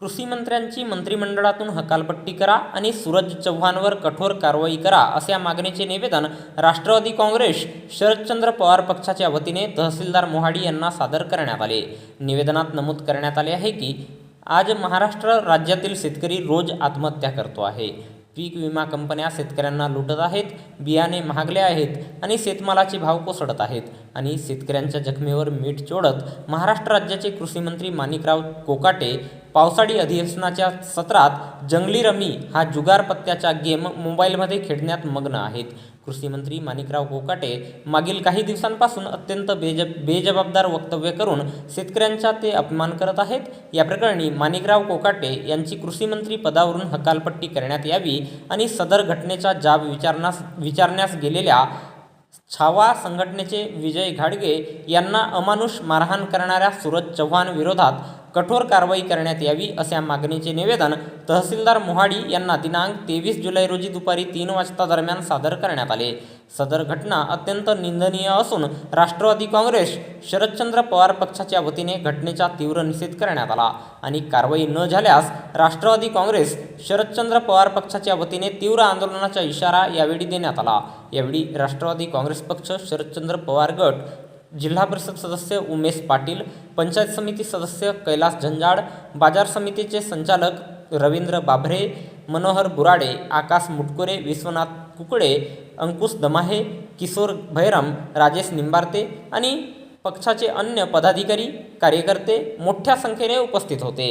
कृषी मंत्र्यांची मंत्रिमंडळातून हकालपट्टी करा आणि सूरज चव्हाणवर कठोर कारवाई करा अशा मागणीचे निवेदन राष्ट्रवादी काँग्रेस शरदचंद्र पवार पक्षाच्या वतीने तहसीलदार मोहाडी यांना सादर करण्यात आले. निवेदनात नमूद करण्यात आले आहे की आज महाराष्ट्र राज्यातील शेतकरी रोज आत्महत्या करतो आहे. पीक विमा कंपन्या शेतकऱ्यांना लुटत आहेत बियाणे महागले आहेत आणि शेतमालाचे भाव कोसळत आहेत आणि शेतकऱ्यांच्या जखमेवर मीठ चोडत महाराष्ट्र राज्याचे कृषीमंत्री माणिकराव कोकाटे पावसाळी अधिवेशनाच्या सत्रात जंगली रमी हा जुगार पत्त्याचा गेम मोबाईलमध्ये खेळण्यात मग्न आहेत. कृषी मंत्री माणिकराव कोकाटे मागील काही दिवसांपासून अत्यंत बेज बेजबाबदार वक्तव्य करून शेतकऱ्यांचा ते अपमान करत आहेत. या प्रकरणी माणिकराव कोकाटे यांची कृषीमंत्री पदावरून हकालपट्टी करण्यात यावी आणि सदर घटनेचा जाब विचारण्यास विचारण्यास गेलेल्या छावा संघटनेचे विजय घाडगे यांना अमानुष मारहाण करणाऱ्या सूरज चव्हाण विरोधात कठोर कारवाई करण्यात यावी अशा मागणीचे निवेदन तहसीलदार मोहाडी यांना दिनांक तेवीस जुलै रोजी दुपारी तीन वाजता दरम्यान सादर करण्यात आले. सदर घटना अत्यंत निंदनीय असून राष्ट्रवादी काँग्रेस शरदचंद्र पवार पक्षाच्या वतीने घटनेचा तीव्र निषेध करण्यात आला. आणि कारवाई न झाल्यास राष्ट्रवादी काँग्रेस शरदचंद्र पवार पक्षाच्या वतीने तीव्र आंदोलनाचा इशारा यावेळी देण्यात आला. यावेळी राष्ट्रवादी काँग्रेस पक्ष शरदचंद्र पवार गट जिल्हा परिषद सदस्य उमेश पाटील पंचायत समिती सदस्य कैलास झंजाड बाजार समितीचे संचालक रवींद्र बाभरे मनोहर बुराडे आकाश मुटकुरे विश्वनाथ कुकडे अंकुश दमाहे किशोर भैरम राजेश निंबारते आणि पक्षाचे अन्य पदाधिकारी कार्यकर्ते मोठ्या संख्येने उपस्थित होते.